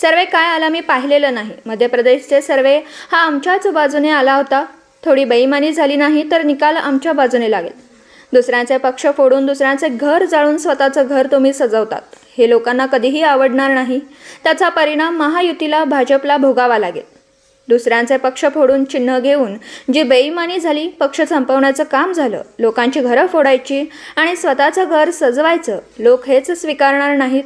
सर्वे काय आला मी पाहिलेलं नाही. मध्य प्रदेशचे सर्वे हा आमच्याच बाजूने आला होता. थोडी बेईमानी झाली नाही तर निकाल आमच्या बाजूने लागेल. दुसऱ्यांचे पक्ष फोडून दुसऱ्यांचे घर जाळून स्वतःचं घर तुम्ही सजवतात. हे लोकांना कधीही आवडणार नाही. त्याचा परिणाम महायुतीला भाजपला भोगावा लागेल. दुसऱ्यांचे पक्ष फोडून चिन्ह घेऊन जी बेईमानी झाली पक्ष संपवण्याचं काम झालं लोकांची घरं फोडायची आणि स्वतःचं घर सजवायचं लोक हेच स्वीकारणार नाहीत.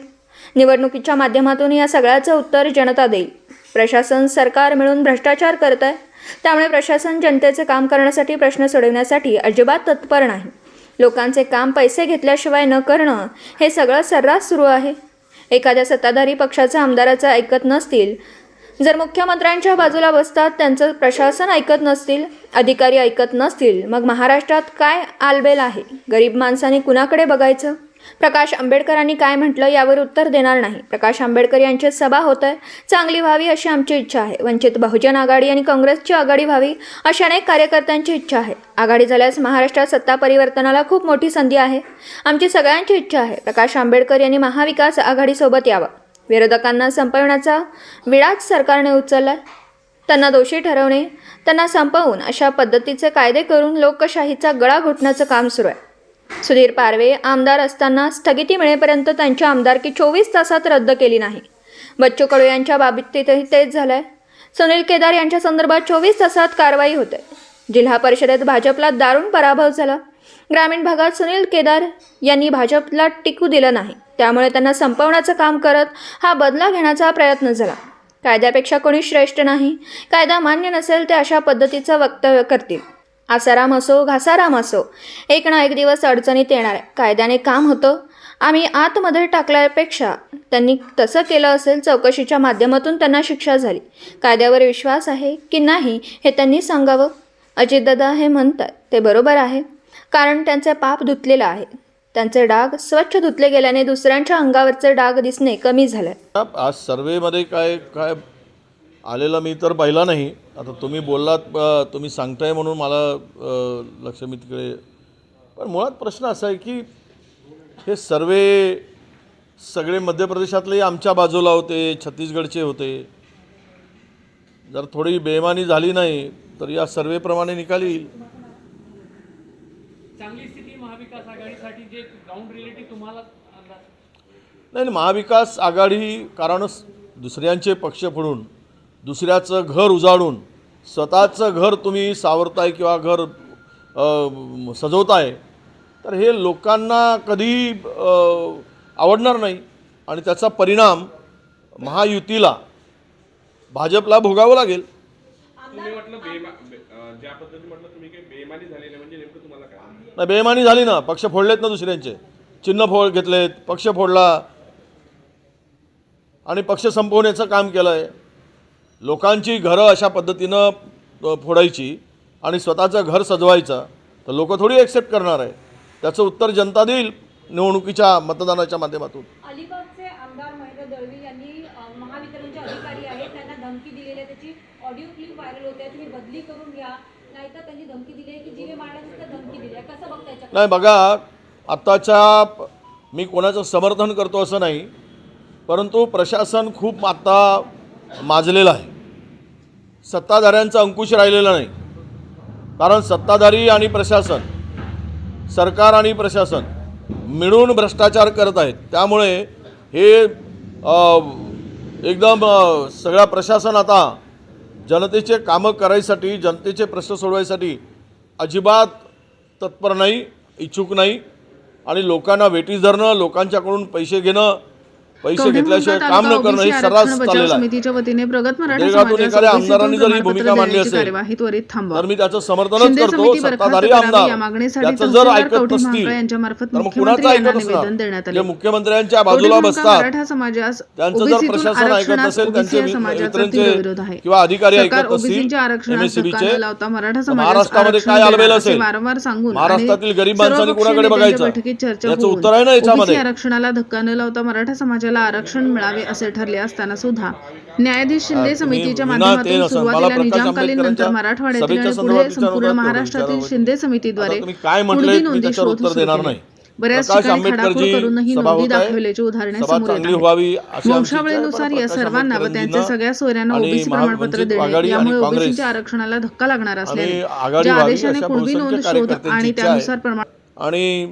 निवडणुकीच्या माध्यमातून या सगळ्याचं उत्तर जनता देईल. प्रशासन सरकार मिळून भ्रष्टाचार करत आहे त्यामुळे प्रशासन जनतेचे काम करण्यासाठी प्रश्न सोडवण्यासाठी अजिबात तत्पर नाही. लोकांचे काम पैसे घेतल्याशिवाय न करणं हे सगळं सर्रास सुरू आहे. एखाद्या सत्ताधारी पक्षाच्या आमदाराचं ऐकत नसतील जर मुख्यमंत्र्यांच्या बाजूला बसतात त्यांचं प्रशासन ऐकत नसतील अधिकारी ऐकत नसतील मग महाराष्ट्रात काय आलबेल आहे? गरीब माणसाने कुणाकडे बघायचं? प्रकाश आंबेडकरांनी काय म्हटलं यावर उत्तर देणार नाही. प्रकाश आंबेडकर यांची सभा होत आहे चांगली व्हावी अशी आमची इच्छा आहे. वंचित बहुजन आघाडी आणि काँग्रेसची आघाडी व्हावी अशा अनेक कार्यकर्त्यांची इच्छा आहे. आघाडी झाल्यास महाराष्ट्रात सत्ता परिवर्तनाला खूप मोठी संधी आहे. आमची सगळ्यांची इच्छा आहे. प्रकाश आंबेडकर यांनी महाविकास आघाडीसोबत यावं. विरोधकांना संपवण्याचा विडाच सरकारने उचलला त्यांना दोषी ठरवणे त्यांना संपवून अशा पद्धतीचे कायदे करून लोकशाहीचा गळा घोटण्याचं काम सुरू आहे. सुधीर पारवे आमदार असताना स्थगिती मिळेपर्यंत त्यांची आमदारकी चोवीस तासात रद्द केली नाही. बच्चू कडू यांच्या बाबतीतही तेच झालंय. सुनील केदार यांच्या संदर्भात चोवीस तासात कारवाई होते. जिल्हा परिषदेत भाजपला दारुण पराभव झाला. ग्रामीण भागात सुनील केदार यांनी भाजपला टिकू दिलं नाही. त्यामुळे त्यांना संपवण्याचं काम करत हा बदला घेण्याचा प्रयत्न झाला. कायद्यापेक्षा कोणी श्रेष्ठ नाही. कायदा मान्य नसेल ते अशा पद्धतीचं वक्तव्य करतील. आसाराम असो घासाराम असो एक ना एक दिवस अडचणीत येणार आहे. कायद्याने काम होतं. आम्ही आतमध्ये टाकल्यापेक्षा त्यांनी तसं केलं असेल चौकशीच्या माध्यमातून त्यांना शिक्षा झाली. कायद्यावर विश्वास आहे की नाही हे त्यांनी सांगावं. अजितदादा हे म्हणतात ते बरोबर आहे. कारण त्यांचे पाप धुतलेलं आहे. त्यांचे डाग स्वच्छ धुतले गेल्याने दुसऱ्यांच्या अंगावरचे डाग दिसणे कमी झाले आज सर्वेमध्ये काय काय आलेलं मी तर पाहिला नाही. आता तुम्ही बोललात तुम्ही सांगताय म्हणून मला लक्ष मी तिकडे पण मुळात प्रश्न असा आहे की हे सर्वे सगळे मध्य प्रदेशातले आमच्या बाजूला होते छत्तीसगडचे होते. जर थोडी बेमानी झाली नाही तर या सर्वेप्रमाणे निकाल येईल. नाही, महाविकास आघाडी कारण दुसऱ्यांचे पक्ष फोडून दुसऱ्याचं घर उजाडून स्वतःचं घर तुम्ही सावरताय किंवा घर सजवताय तर हे लोकांना कधी आवडणार नाही. आणि त्याचा परिणाम महायुतीला भाजपला भोगावं लागेल. म्हणजे नाही बेमानी झाली ना पक्ष फोडलेत ना दुसऱ्यांचे. चिन्ह फोड घेतलेत पक्ष फोडला. आणि पक्ष संपवण्याचं काम केलं आहे लोकांची घरं अशा पद्धतीनं फोडायची आणि स्वतःचं घर सजवायचं तर लोक थोडी ॲक्सेप्ट करणार आहे. त्याचं उत्तर जनता देईल निवडणुकीच्या मतदानाच्या माध्यमातून. अलिबागचे आमदार महेंद्र दळवी यांनी महावितरणचे अधिकारी आहेत. त्यांना धमकी दिलेली आहे. त्याची ऑडिओ क्लिप व्हायरल होते. तुम्ही बदली करून घ्या. नाहीतर त्यांनी धमकी दिली आहे की जीवे मारण्याची धमकी दिली आहे. कसं? नाही बघा आत्ताच्या मी कोणाचं समर्थन करतो असं नाही परंतु प्रशासन खूप आता माजलेलं आहे. सत्ताधाऱ्यांचा अंकुश राहिलेला नाही. कारण सत्ताधारी आणि प्रशासन सरकार आणि प्रशासन मिळून भ्रष्टाचार करत आहेत. त्यामुळे हे एकदम सगळ्या प्रशासन आता जनतेचे कामं करायसाठी जनतेचे प्रश्न सोडवायसाठी अजिबात तत्पर नाही इच्छुक नाही. आणि लोकांना वेटीस धरणं लोकांच्याकडून पैसे घेणं पैसे घेतल्याशिवाय काम न करणं हे सर्रास चाललेलं आहे समितीच्या वतीने प्रगत मराठा एखाद्या आमदारांनी जर ही भूमिका मांडली असेल, कार्यवाही त्वरित थांबवा तर मी त्याचं समर्थनच शिंदे करतो समिती बरखास्त सत्ताधारी करावी आमदार या मागणीसाठी त्याचं जर ऐकत कवठे नसतील मंगळ यांच्यामार्फत तर मग मुख्यमंत्री कुणाचं यांना ऐकत निवेदन देण्यात नसणार आले जे मुख्यमंत्र्यांच्या बाजूला बसतात मराठा समाजास त्यांचं जर ओबीसीतून प्रशासन ऐकत आरक्षणास नसेल ओबीसी त्यांचे या समाजाचा मित्रांचे तीव्र विरोध आहे किंवा अधिकारी सरकार ऐकत नसतील ओबीसीच्या आरक्षणास MSCB चे, धक्का न लावता मराठा तर समाजास महाराष्ट्रामध्ये आरक्षण काय आलबेल देणार असेल? असे वारंवार सांगून महाराष्ट्रातील गरीब माणसांनी कुणाकडे नेत्यांच्या बघायचं? बैठकीत चर्चा याचं होऊन उत्तर आहे ना याच्यामध्ये. ओबीसी आरक्षणाला धक्का न लावता मराठा समाजाला आरक्षण मिळावे असे ठरले असताना सुद्धा न्यायाधीश शिंदे समितीच्या माध्यमातून सुरुवातीला निजामकालीन नंतर मराठवाड्यातील आणि पुढे संपूर्ण महाराष्ट्रातील. शिंदे समितीद्वारे मी नोंदी शोध सुरू देणार केले. नाही. बऱ्याच ठिकाणी खडाखोड करूनही नोंदी. दाखवल्याची उदाहरणे समोर येत चांगली आहेत व्हावी अशी आमची इच्छा आहे. वंशावळीनुसार या सर्वांना व सगळ्या सोयऱ्यांना ओबीसी प्रमाणपत्र देणे यामुळे ओबीसीच्या आरक्षणाला धक्का लागणार असल्याने ज्या आदेशाने कुणबी नोंद शोध आणि. त्यानुसार प्रमाण आणि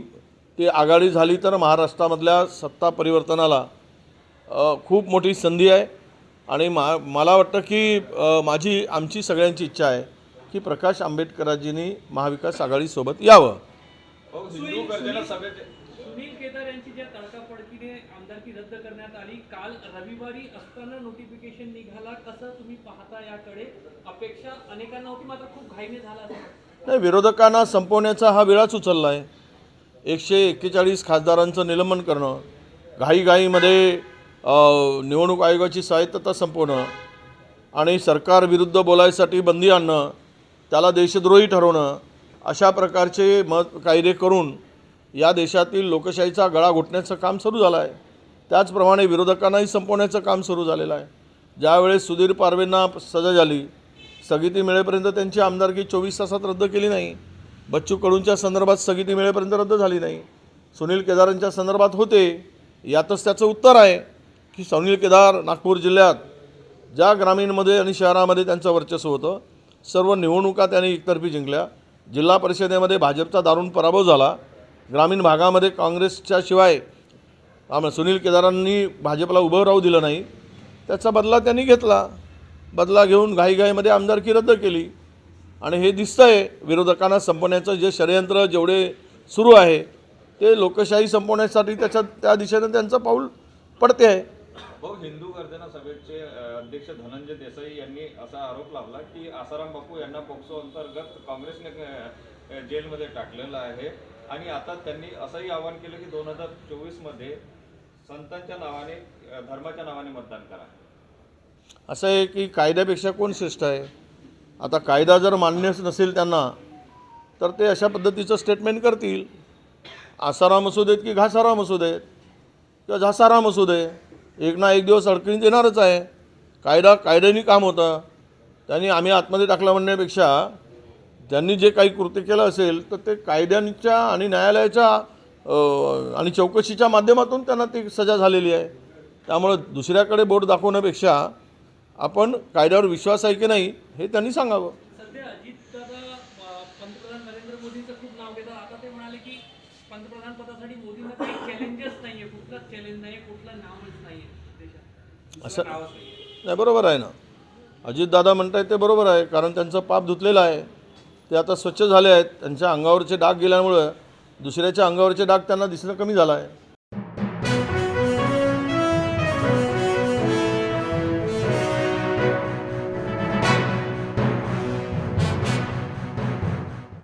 ती आघाडी झाली तर महाराष्ट्रामधल्या सत्ता परिवर्तनाला खूप मोठी संधी आहे. आणि मा मला वाटतं की माझी आमची सगळ्यांची इच्छा आहे की प्रकाश आंबेडकरांजींनी महाविकास आघाडीसोबत यावं. सभेचे सुनील केदार यांची ज्या तडकाफडकीने आमदारकी रद्द करण्यात आली काल रविवारी असताना नोटिफिकेशन निघाला. कसं तुम्ही पाहता याकडे? अपेक्षा अनेकांना होती मात्र खूप घाईने झाला. नाही विरोधकांना संपवण्याचा हा वेळाच उचलला आहे. एकशे एक्केचाळीस खासदारांचं निलंबन करणं घाईघाईमध्ये निवडणूक आयोगाची स्वायत्तता संपवणं आणि सरकारविरुद्ध बोलायसाठी बंदी आणणं त्याला देशद्रोही ठरवणं अशा प्रकारचे मत कायदे करून या देशातील लोकशाहीचा गळा घोटण्याचं काम सुरू झालं आहे त्याचप्रमाणे विरोधकांनाही संपवण्याचं काम सुरू झालेलं आहे. ज्यावेळेस सुधीर पारवेंना सजा झाली स्थगिती मिळेपर्यंत त्यांची आमदारकी चोवीस तासात रद्द केली नाही. बच्चू कडूंच्या संदर्भात स्थगिती मिळेपर्यंत रद्द झाली नाही. सुनील केदारांच्या संदर्भात होते यातच त्याचं उत्तर आहे. की सुनील केदार नागपूर जिल्ह्यात ज्या ग्रामीणमध्ये आणि शहरामध्ये त्यांचं वर्चस्व होतं सर्व निवडणुका त्यांनी एकतर्फी जिंकल्या. जिल्हा परिषदेमध्ये भाजपचा दारुण पराभव झाला. ग्रामीण भागामध्ये काँग्रेसच्या शिवाय आम सुनील केदारांनी भाजपला उभं राहू दिलं नाही. त्याचा बदला त्यांनी घेतला. बदला घेऊन घाईघाईमध्ये आमदारकी रद्द केली. आणि हे दिसतं आहे विरोधकांना संपवण्याचं जे षडयंत्र जेवढे सुरू आहे ते लोकशाही संपवण्यासाठी त्याच्या त्या दिशेनं त्यांचं पाऊल पडते आहे भाऊ हिंदू गर्जना सभेचे अध्यक्ष धनंजय देसाई यांनी असा आरोप लावला की आसाराम बापू यांना पोक्सो अंतर्गत काँग्रेसने जेलमध्ये टाकलेलं आहे. आणि आता त्यांनी असंही आवाहन केलं की दोन हजार चोवीसमध्ये संतांच्या नावाने धर्माच्या नावाने मतदान करा. असं आहे की कायद्यापेक्षा कोण श्रेष्ठ आहे? आता कायदा जर मान्यच नसेल त्यांना तर ते अशा पद्धतीचं स्टेटमेंट करतील. आसाराम असू देत की घासाराम असू देत किंवा झासाराम असू दे एक ना एक दिवस अडकणीत येणारच आहे. कायदा कायद्याने काम होतं. त्यांनी आम्ही आतमध्ये टाकलं म्हणण्यापेक्षा त्यांनी जे काही कृत्य केलं असेल तर ते कायद्यांच्या आणि न्यायालयाच्या आणि चौकशीच्या माध्यमातून त्यांना ती सजा झालेली आहे. त्यामुळं दुसऱ्याकडे बोट दाखवण्यापेक्षा आपण कायद्यावर विश्वास आहे की नाही हे त्यांनी सांगावं. सध्या अजित दादा पंतप्रधान नरेंद्र मोदींचं खूप नाव घेतात. आता ते म्हणाले की पंतप्रधान पदासाठी मोदींना काही चॅलेंजेस नाहीये कुठलाच चॅलेंज नाही कुठलं नावच नाहीये देशात. असं नाही नाही बरोबर आहे ना. अजितदादा म्हणतायत ते बरोबर आहे कारण त्यांचं पाप धुतलेलं आहे. ते आता स्वच्छ झाले आहेत त्यांच्या अंगावरचे डाग गेल्यामुळं दुसऱ्याच्या अंगावरचे डाग त्यांना दिसणं कमी झालं आहे.